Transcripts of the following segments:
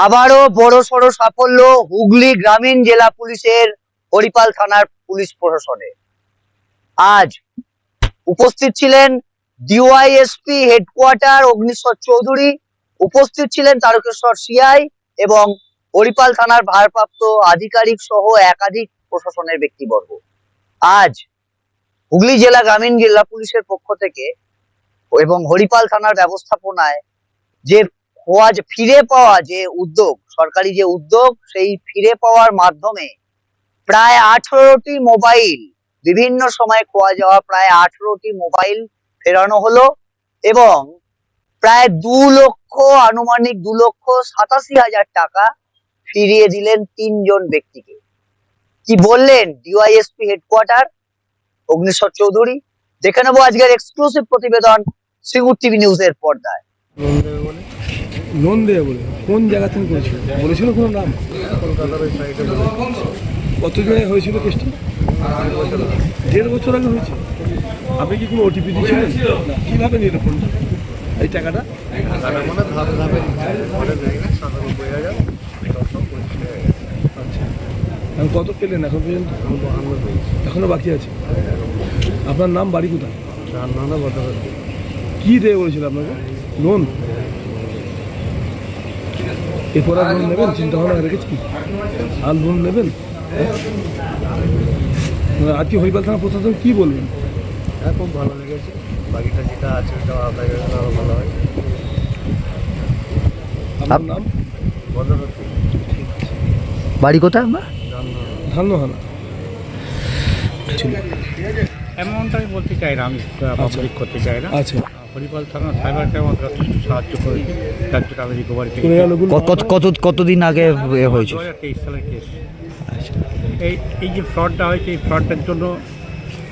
আবারও বড় সড় সাফল্য হুগলি গ্রামীণ জেলা পুলিশের হরিপাল থানার পুলিশ প্রশাসনে। আজ উপস্থিত ছিলেন ডিওয়াইএসপি হেডকোয়ার্টার অগ্নিশ্বর চৌধুরী, উপস্থিত ছিলেন তারকেশ্বর সিআই এবং হরিপাল থানার ভারপ্রাপ্ত আধিকারিক সহ একাধিক প্রশাসনের ব্যক্তিবর্গ। আজ হুগলি জেলা গ্রামীণ জেলা পুলিশের পক্ষ থেকে এবং হরিপাল থানার ব্যবস্থাপনায় যে খোয়া যে, ফিরে পাওয়া যে উদ্যোগ, সরকারি যে উদ্যোগ, সেই ফিরে পাওয়ার মাধ্যমে প্রায় আঠারোটি মোবাইল, বিভিন্ন সময় খোয়া যাওয়া প্রায় আঠারোটি মোবাইল ফেরানো হলো এবং প্রায় দু লক্ষ, আনুমানিক দু লক্ষ সাতাশি হাজার টাকা ফিরিয়ে দিলেন তিনজন ব্যক্তিকে। কি বললেন ডিওয়াইএসপি হেডকোয়ার্টার অগ্নিশ্বর চৌধুরী। দেখে নেব আজকের এক্সক্লুসিভ প্রতিবেদন সিঙ্গুর টিভি নিউজের পর্দায়। লোন দেবে বলে কোন জায়গা থেকে করেছিল? বলেছিল কোনো নাম? কতদিনে হয়েছিল কেসটা? দেড় বছর আগে হয়েছে। আপনি কি কোনো ওটিপি দিয়েছিলেন কীভাবে নিল ফোনটা এই টাকাটা? আচ্ছা। কত পেলেন এখন পর্যন্ত? আমি বাহান্ন এখনও বাকি আছে? আপনার নাম বাড়ি কোথায়? কী দেবে বলেছিল আপনাকে? লোন? এরপর আর লোন নেবেন? চিন্তা ভাবনা রেখেছি আর লোন নেবেন? মানে আজকে হরিপাল থানা প্রশাসন কী বলবেন? হ্যাঁ খুব ভালো লেগেছে। বাকিটা যেটা আছে ওটা আলাদা গেলে আরও ভালো হয়। আপনার নাম? বাড়ি কোথায় আমরা ধান্যহানা ছিল অ্যামাউন্ট আমি বলতে চাই না আমি পাবলিক করতে চাই না। আচ্ছা। হরিপাল থানা সাইবারকে আমাদের যথেষ্ট সাহায্য করেছে তার জন্য আমি রিকভারি করে কত কত- কত কতদিন আগে এ হয়েছে? দু হাজার তেইশ সালের কেস এই এই যে ফ্রডটা হয়েছে এই ফ্রডটার জন্য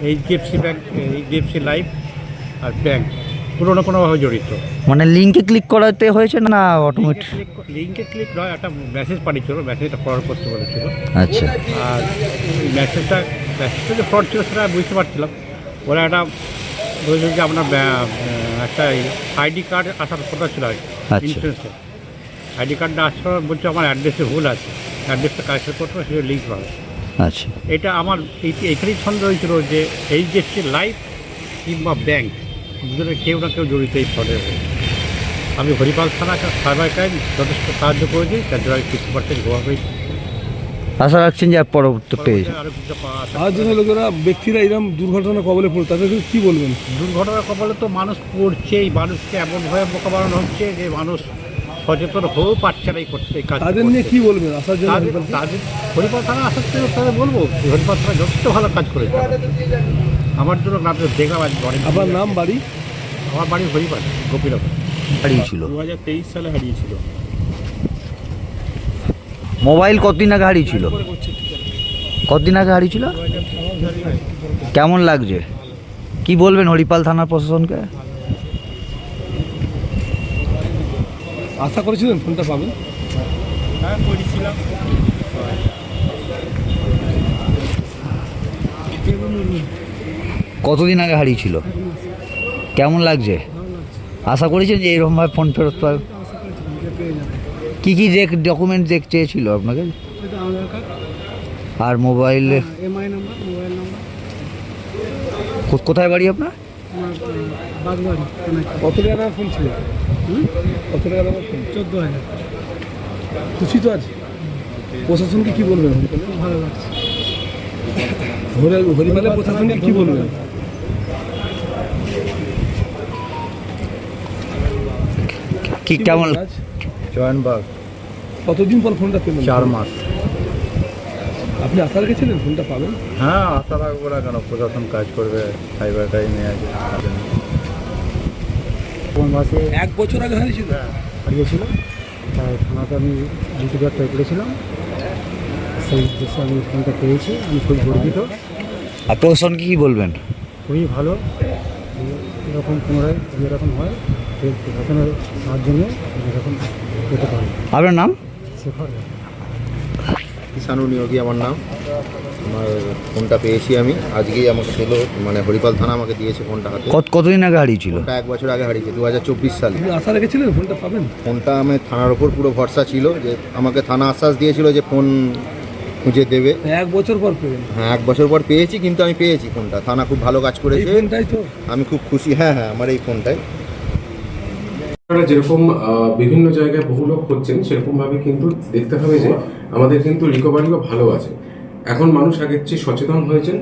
এইচডিএফসি ব্যাংক এইচডিএফসি লাইফ আর ব্যাংক কোনো না কোনোভাবে জড়িত। মানে লিঙ্কে ক্লিক করাতে হয়েছে না অটোমেটিক লিঙ্কে ক্লিক নয় একটা মেসেজ পাঠিয়েছিল মেসেজটা ফরওয়ার্ড করতে বলেছিল। আচ্ছা। আর ওই মেসেজটা মেসেজটা যে ফ্রড ছিল সেটা বুঝতে পারছিলাম। ওরা একটা বলছিল যে আপনার একটা আইডি কার্ড আসার কথা ছিল আর আচ্ছা। ইন্স্যুরেন্সে আইডি কার্ডটা আসার বলছে আমার অ্যাড্রেসে ভুল আছে অ্যাড্রেসটা কারেকশন করতে হবে সেটা লিঙ্ক পাবে আচ্ছা। এটা আমার এইখানেই সন্দেহ হয়েছিল যে এইচডিএফসি লাইফ কিংবা ব্যাংক দুজনের কেউ না কেউ জড়িত এই ফ্রডের আমি হরিপাল থানা সাইবার ক্রাইম যথেষ্ট সাহায্য করেছি তার জন্য আমি ফিফটি পার্সেন্ট গোয়া হয়েছি। আশা রাখছেন যে পরবর্তী আছে। আর যে লোকেরা ব্যক্তিরা এরকম দুর্ঘটনা কবলে পড়ে তাদেরকে কি বলবেন? দুর্ঘটনার কবলে তো মানুষ পড়ছেই মানুষকে এমনভাবে বোকা বানানো হচ্ছে যে মানুষ সচেতন হয়েও পারছে না এই করতে কাজ তাদের নিয়ে কি বলবেন? আসার জন্য তাদের হরিপাল থানা আসার থেকে তাদের বলব হরিপাল থানা যথেষ্ট ভালো কাজ করেছে। আমার জন্য গ্রামে দেখলাম আজ অনেক আপনার নাম বাড়ি? আমার বাড়ি হরিপাল গোপীরক হারিয়েছিল দু হাজার তেইশ সালে হারিয়েছিল। মোবাইল কতদিন আগে হারিয়েছিল কতদিন আগে হারিয়েছিল কেমন লাগছে? কি বলবেন হরিপাল থানার প্রশাসনকে? আশা করেছিলেন ফোনটা পাবেন। কতদিন আগে হারিয়েছিল কেমন লাগছে? আশা করেছেন যে এরকমভাবে ফোন ফেরত পাবে? কী কী দেখ ডকুমেন্ট দেখ চেয়েছিল আপনাকে? আর মোবাইলে মোবাইল নাম্বার কোথায় বাড়ি আপনার? কত টাকা ফোন ছিল? কত টাকা ফোন চোদ্দ হাজার। খুশি তো আছে প্রশাসনকে কি বলবেন? খুব ভালো লাগছে। হরি- প্রশাসনকে কি বলবেন? কি কেমন? জয়নবাগ কতদিন পর ফোনটা পেলেন? চার মাস। আপনি আশা রেখেছিলেন ফোনটা পাবেন? হ্যাঁ আশা রাখব না কেন? প্রশাসন কাজ করবে সাইবার ক্রাইমে আছে কোন মাসে? এক বছর আগে হারিয়েছিল? হারিয়েছিল। তাই থানাতে আমি ডিউটি একটা করেছিলাম। সেই উদ্দেশ্যে আমি ফোনটা পেয়েছি। আমি খুব গর্বিত। আর প্রশাসনকে কি বলবেন? খুবই ভালো। এরকম পুনরায় এরকম হয় এর প্রশাসনের সাহায্য নিয়ে এরকম পেতে পারি আপনার নাম? শেখর কিষাণু নিয়োগী আমার নাম। আমার ফোনটা পেয়েছি আমি। আজকেই আমাকে পেল মানে হরিপাল থানা আমাকে দিয়েছে ফোনটা হাতে। কত কতদিন আগে হারিয়েছিল? ফোনটা এক বছর আগে হারিয়েছে দু হাজার চব্বিশ সালে। আপনি আশা রেখেছিলেন ফোনটা পাবেন? ফোনটা আমি থানার ওপর পুরো ভরসা ছিল যে আমাকে থানা আশ্বাস দিয়েছিল যে ফোন খুঁজে দেবে। এক বছর পর পেলেন হ্যাঁ এক বছর পর পেয়েছি কিন্তু আমি পেয়েছি ফোনটা। থানা খুব ভালো কাজ করেছে। আমি খুব খুশি। হ্যাঁ হ্যাঁ আমার এই ফোনটাই। আপনারা যেরকম বিভিন্ন জায়গায় বহু লোক হচ্ছেন, সেরকমভাবে কিন্তু দেখতে হবে যে আমাদের কিন্তু রিকভারিও ভালো আছে। এখন মানুষ আগের চেয়ে সচেতন হয়েছেন।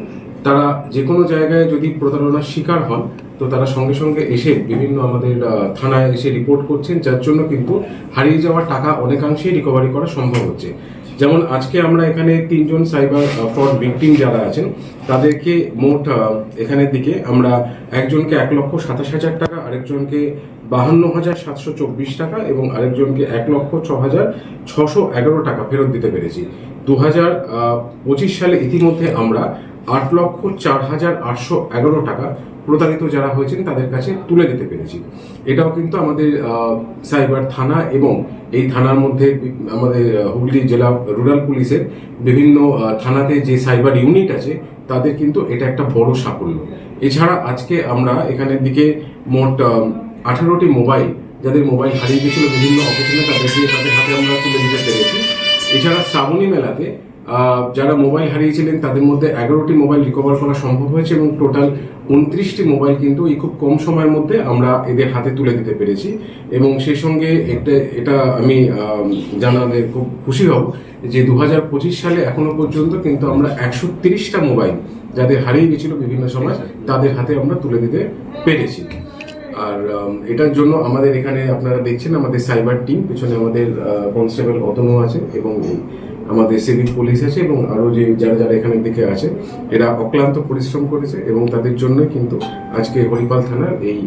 তারা যে কোনো জায়গায় যদি প্রতারণার শিকার হন, তো তারা সঙ্গে সঙ্গে এসে বিভিন্ন আমাদের থানায় এসে রিপোর্ট করছেন, যার জন্য কিন্তু হারিয়ে যাওয়া টাকা অনেকাংশেই রিকভারি করা সম্ভব হচ্ছে। যেমন আজকে আমরা এখানে তিনজন সাইবার ফ্রড ভিকটিম যারা আছেন, তাদেরকে মোট এখানে দিকে আমরা একজনকে এক লক্ষ সাতাশ হাজার টাকা, আরেকজনকে বাহান্ন হাজার সাতশো চব্বিশ টাকা এবং আরেকজনকে এক লক্ষ ছ হাজার ছশো এগারো টাকা ফেরত দিতে পেরেছি। দু হাজার পঁচিশ সালে ইতিমধ্যে আমরা আট লক্ষ চার হাজার আটশো এগারো টাকা প্রতারিত যারা হয়েছেন, তাদের কাছে তুলে দিতে পেরেছি। এটাও কিন্তু আমাদের সাইবার থানা এবং এই থানার মধ্যে আমাদের হুগলি জেলা রুরাল পুলিশের বিভিন্ন থানাতে যে সাইবার ইউনিট আছে, তাদের কিন্তু এটা একটা বড় সাফল্য। এছাড়া আজকে আমরা এখানের দিকে মোট আঠারোটি মোবাইল, যাদের মোবাইল হারিয়ে গেছিল বিভিন্ন অকেশনে তাদেরকে তাদের হাতে আমরা তুলে দিতে পেরেছি। এছাড়া শ্রাবণী মেলাতে যারা মোবাইল হারিয়েছিলেন, তাদের মধ্যে এগারোটি মোবাইল রিকভার করা সম্ভব হয়েছে এবং টোটাল উনত্রিশটি মোবাইল কিন্তু এই খুব কম সময়ের মধ্যে আমরা এদের হাতে তুলে দিতে পেরেছি। এবং সেই সঙ্গে এটা এটা আমি জানালে খুব খুশি হব যে দু হাজার পঁচিশ সালে এখনও পর্যন্ত কিন্তু আমরা একশো তিরিশটা মোবাইল যাদের হারিয়ে গেছিল বিভিন্ন সময়, তাদের হাতে আমরা তুলে দিতে পেরেছি। আর এটার জন্য আমাদের এখানে আপনারা দেখছেন আমাদের সাইবার টিম, পিছনে আমাদের কনস্টেবল অতনু আছে এবং আমাদের সিভিল পুলিশ আছে এবং আরও যে যারা যারা এখানের দিকে আছে, এরা অক্লান্ত পরিশ্রম করেছে এবং তাদের জন্য কিন্তু আজকে হরিপাল থানার এই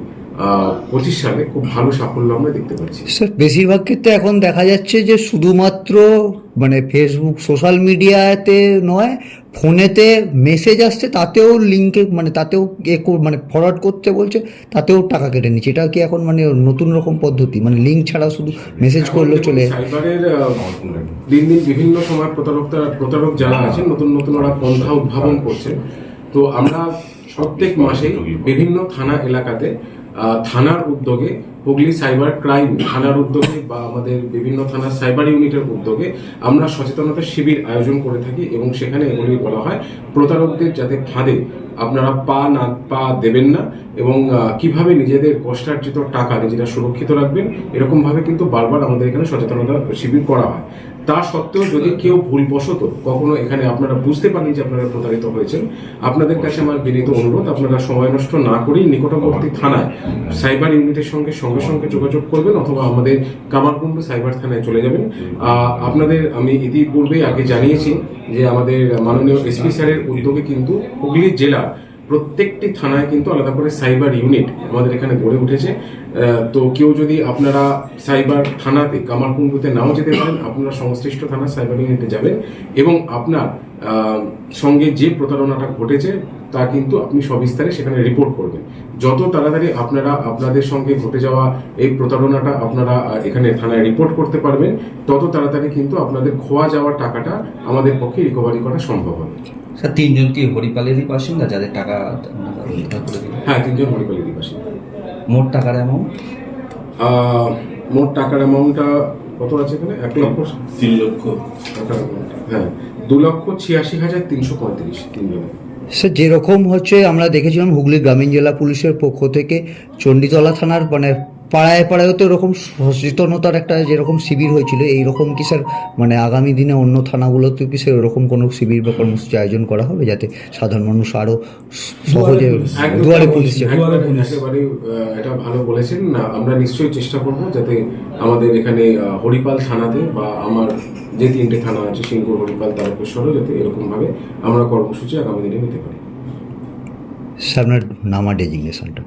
পঁচিশ সালে খুব ভালো সাফল্য আমরা দেখতে পাচ্ছি। স্যার, বেশিরভাগ ক্ষেত্রে এখন দেখা যাচ্ছে যে শুধুমাত্র মানে ফেসবুক সোশ্যাল মিডিয়াতে নয় ফোনেতে মেসেজ আসছে তাতেও লিঙ্কে মানে তাতেও এ মানে ফরওয়ার্ড করতে বলছে তাতেও টাকা কেটে নিচ্ছে। এটা কি এখন মানে নতুন রকম পদ্ধতি? মানে লিঙ্ক ছাড়া শুধু মেসেজ করলে চলে সাইবারের দিন দিন বিভিন্ন সময় প্রতারক প্রতারক যারা আছেন নতুন নতুন ওরা পন্থা উদ্ভাবন করছে। তো আমরা প্রত্যেক মাসেই বিভিন্ন থানা এলাকাতে থানার উদ্যোগে হুগলি সাইবার ক্রাইম থানার উদ্যোগে বা আমাদের বিভিন্ন থানার সাইবার ইউনিটের উদ্যোগে আমরা সচেতনতা শিবির আয়োজন করে থাকি এবং সেখানে এগুলি বলা হয় প্রতারকদের যাতে ফাঁদে আপনারা পা না, পা দেবেন না এবং কীভাবে নিজেদের কষ্টার্জিত টাকা নিজেরা সুরক্ষিত রাখবেন, এরকমভাবে কিন্তু বারবার আমাদের এখানে সচেতনতা শিবির করা হয়। তা সত্ত্বেও যদি কেউ ভুলবশত কখনো এখানে আপনারা বুঝতে পারেন যে আপনারা প্রতারিত হয়েছেন, আপনাদের কাছে আমার বিনীত অনুরোধ, আপনারা সময় নষ্ট না করেই নিকটবর্তী থানায় সাইবার ইউনিটের সঙ্গে সঙ্গে সঙ্গে যোগাযোগ করবেন অথবা আমাদের কামারকুণ্ড সাইবার থানায় চলে যাবেন। আপনাদের আমি ইতিপূর্বে আগে জানিয়েছি যে আমাদের মাননীয় এসপি স্যারের উদ্যোগে কিন্তু হুগলি জেলা প্রত্যেকটি থানায় কিন্তু আলাদা করে সাইবার ইউনিট আমাদের এখানে গড়ে উঠেছে। তো কেউ যদি আপনারা সাইবার থানাতে, কামারকুণ্ডুতে নাও যেতে পারেন, আপনারা সংশ্লিষ্ট থানা সাইবার ইউনিটে যাবেন এবং আপনার সঙ্গে যে প্রতারণাটা ঘটেছে তা কিন্তু আপনি সবিস্তারে সেখানে রিপোর্ট করবেন। যত তাড়াতাড়ি আপনারা আপনাদের সঙ্গে ঘটে যাওয়া এই প্রতারণাটা আপনারা এখানে থানায় রিপোর্ট করতে পারবেন তত তাড়াতাড়ি কিন্তু আপনাদের খোয়া যাওয়ার টাকাটা আমাদের পক্ষে রিকভারি করা সম্ভব হবে। স্যার তিনজন কি হরিপালেরই বাসিন্দা যাদের টাকা হ্যাঁ তিনজন হরিপালি দিবাসী মোট টাকার অ্যামাউন্ট মোট টাকার অ্যামাউন্টটা কত আছে এখানে? এক লক্ষ? তিন লক্ষ। টাকার হ্যাঁ দু লক্ষ ছিয়াশি হাজার তিনশো পঁয়ত্রিশ তিনজনে। স্যার যেরকম হচ্ছে আমরা দেখেছিলাম হুগলি গ্রামীণ জেলা পুলিশের পক্ষ থেকে চণ্ডীতলা থানার মানে পাড়ায় পাড়ায় তো এরকম সচেতনতার একটা যেরকম শিবির হয়েছিল এইরকম কি স্যার মানে আগামী দিনে অন্য থানাগুলোতেও কি স্যার এরকম কোনো শিবির বা কর্মসূচি আয়োজন করা হবে যাতে সাধারণ মানুষ আরও সহজে দুয়ারে পুলিশ। একেবারে এটা ভালো বলেছেন। না আমরা নিশ্চয়ই চেষ্টা করব যাতে আমাদের এখানে হরিপাল থানাতে বা আমার যে তিনটে থানা আছে সিঙ্গুর হরিপাল তারকেশ্বরও যাতে এরকম ভাবে আমরা কর্মসূচি আগামী দিনে নিতে পারি। স্যার আপনার নামা ডেজিগনেশনটা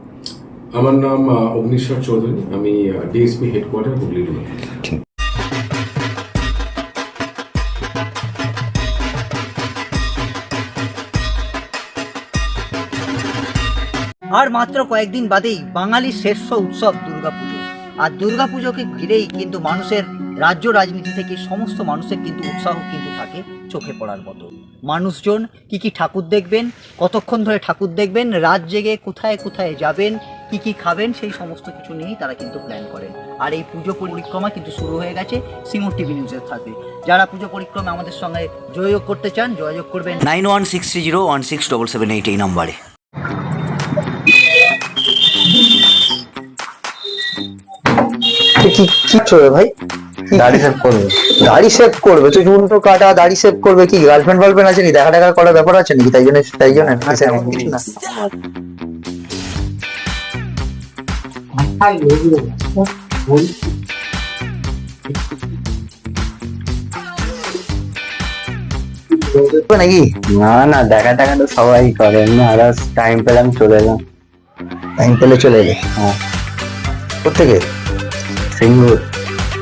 আমার নাম অগ্নিশ্বর চৌধুরী। আমি ডিএসপি হেডকোয়ার্টার হুগলি আর মাত্র কয়েকদিন বাদেই বাঙালির শ্রেষ্ঠ উৎসব দুর্গাপুজো। আর দুর্গাপুজোকে ঘিরেই কিন্তু মানুষের রাজ্য রাজনীতি থেকে সমস্ত মানুষের কিন্তু উৎসাহ কিন্তু থাকে। চোখে পড়ার মতো। মানুষজন কি কি ঠাকুর দেখবেন কতক্ষণ ধরে ঠাকুর দেখবেন রাত জেগে কোথায় কোথায় যাবেন কি কি খাবেন সেই সমস্ত কিছু নিয়েই তারা কিন্তু প্ল্যান করেন। আর এই পুজো পরিক্রমা কিন্তু শুরু হয়ে গেছে সিমুর টিভি নিউজের সাথে যারা পুজো পরিক্রমা আমাদের সঙ্গে যোগাযোগ করতে চান যোগাযোগ করবেন nine one six three zero one six double seven eight এই নাম্বারে। কি কি ভাই? দাড়ি সেভ করবে। দাড়ি সেভ করবে তো চুল তো কাটা দাড়ি সেভ করবে কি? গার্লফ্রেন্ড ফার্লফ্রেন্ড আছে নাকি? দেখা দেখা করার ব্যাপার আছে নাকি? তাই জন্য তাই জন্য কিছু না। নাকি? না না দেখা টাকা তো সবাই করে। না আর টাইম পেলাম চলে এলাম। টাইম পেলে চলে এলে। হ্যাঁ। কোথেকে সিঙ্গুর।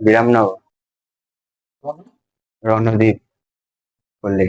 বিরামনগর রণদ্বীপ বললে